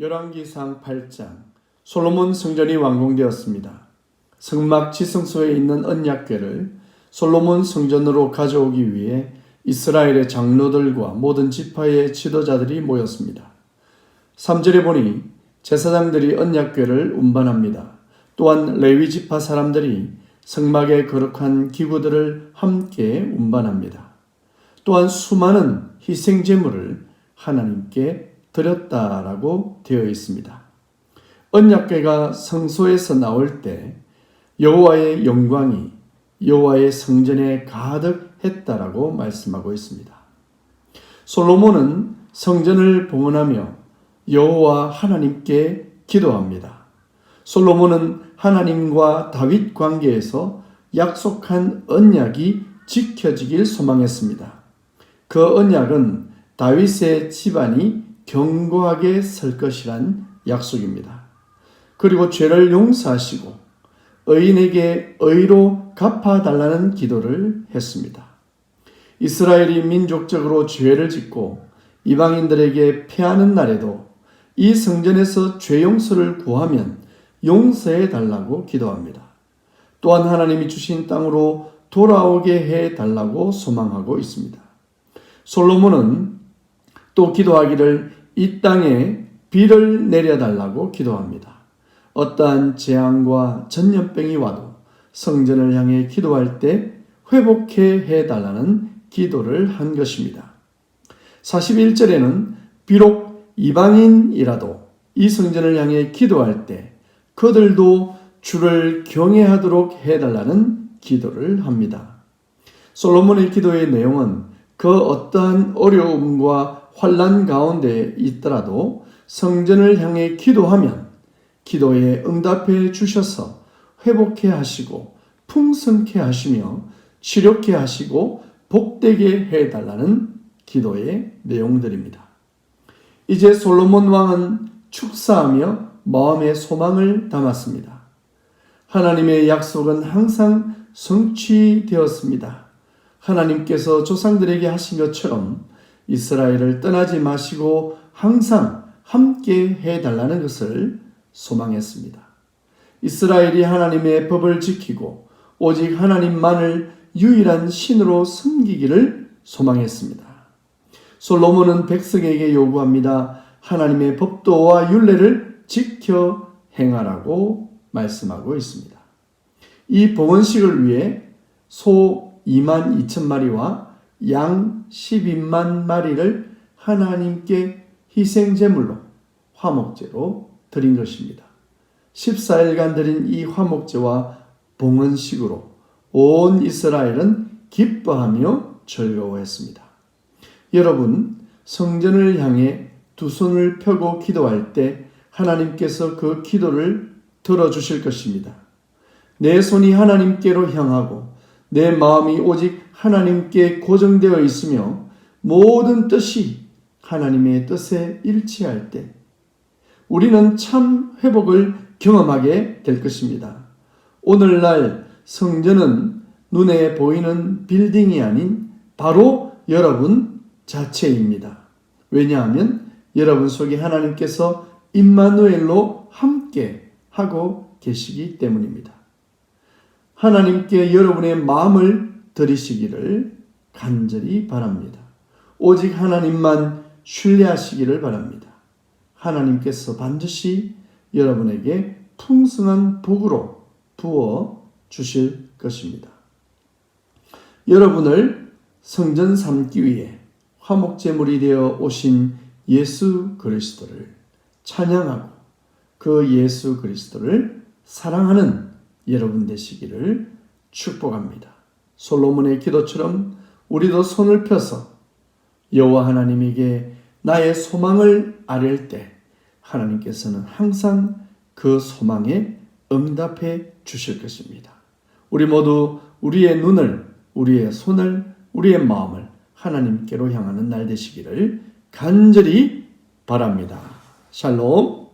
열왕기상 8장 솔로몬 성전이 완공되었습니다. 성막 지성소에 있는 언약궤를 솔로몬 성전으로 가져오기 위해 이스라엘의 장로들과 모든 지파의 지도자들이 모였습니다. 3절에 보니 제사장들이 언약궤를 운반합니다. 또한 레위 지파 사람들이 성막의 거룩한 기구들을 함께 운반합니다. 또한 수많은 희생 제물을 하나님께 드렸다라고 되어 있습니다. 언약궤가 성소에서 나올 때 여호와의 영광이 여호와의 성전에 가득했다라고 말씀하고 있습니다. 솔로몬은 성전을 봉헌하며 여호와 하나님께 기도합니다. 솔로몬은 하나님과 다윗 관계에서 약속한 언약이 지켜지길 소망했습니다. 그 언약은 다윗의 집안이 견고하게 설 것이란 약속입니다. 그리고 죄를 용서하시고 의인에게 의로 갚아달라는 기도를 했습니다. 이스라엘이 민족적으로 죄를 짓고 이방인들에게 패하는 날에도 이 성전에서 죄 용서를 구하면 용서해 달라고 기도합니다. 또한 하나님이 주신 땅으로 돌아오게 해 달라고 소망하고 있습니다. 솔로몬은 또 기도하기를 이 땅에 비를 내려달라고 기도합니다. 어떠한 재앙과 전염병이 와도 성전을 향해 기도할 때 회복해 해달라는 기도를 한 것입니다. 41절에는 비록 이방인이라도 이 성전을 향해 기도할 때 그들도 주를 경외하도록 해달라는 기도를 합니다. 솔로몬의 기도의 내용은 그 어떠한 어려움과 환란 가운데 있더라도 성전을 향해 기도하면 기도에 응답해 주셔서 회복해 하시고 풍성케 하시며 치료케 하시고 복되게 해 달라는 기도의 내용들입니다. 이제 솔로몬 왕은 축사하며 마음의 소망을 담았습니다. 하나님의 약속은 항상 성취되었습니다. 하나님께서 조상들에게 하신 것처럼 이스라엘을 떠나지 마시고 항상 함께 해달라는 것을 소망했습니다. 이스라엘이 하나님의 법을 지키고 오직 하나님만을 유일한 신으로 섬기기를 소망했습니다. 솔로몬은 백성에게 요구합니다. 하나님의 법도와 윤례를 지켜 행하라고 말씀하고 있습니다. 이 봉헌식을 위해 소 2만 2천 마리와 양 12만 마리를 하나님께 희생제물로 화목제로 드린 것입니다. 14일간 드린 이 화목제와 봉헌식으로 온 이스라엘은 기뻐하며 즐거워했습니다. 여러분, 성전을 향해 두 손을 펴고 기도할 때 하나님께서 그 기도를 들어주실 것입니다. 내 손이 하나님께로 향하고 내 마음이 오직 하나님께 고정되어 있으며 모든 뜻이 하나님의 뜻에 일치할 때 우리는 참 회복을 경험하게 될 것입니다. 오늘날 성전은 눈에 보이는 빌딩이 아닌 바로 여러분 자체입니다. 왜냐하면 여러분 속에 하나님께서 임마누엘로 함께 하고 계시기 때문입니다. 하나님께 여러분의 마음을 드리시기를 간절히 바랍니다. 오직 하나님만 신뢰하시기를 바랍니다. 하나님께서 반드시 여러분에게 풍성한 복으로 부어 주실 것입니다. 여러분을 성전 삼기 위해 화목제물이 되어 오신 예수 그리스도를 찬양하고 그 예수 그리스도를 사랑하는 여러분 되시기를 축복합니다. 솔로몬의 기도처럼 우리도 손을 펴서 여호와 하나님에게 나의 소망을 아뢰 때 하나님께서는 항상 그 소망에 응답해 주실 것입니다. 우리 모두 우리의 눈을, 우리의 손을, 우리의 마음을 하나님께로 향하는 날 되시기를 간절히 바랍니다. 샬롬.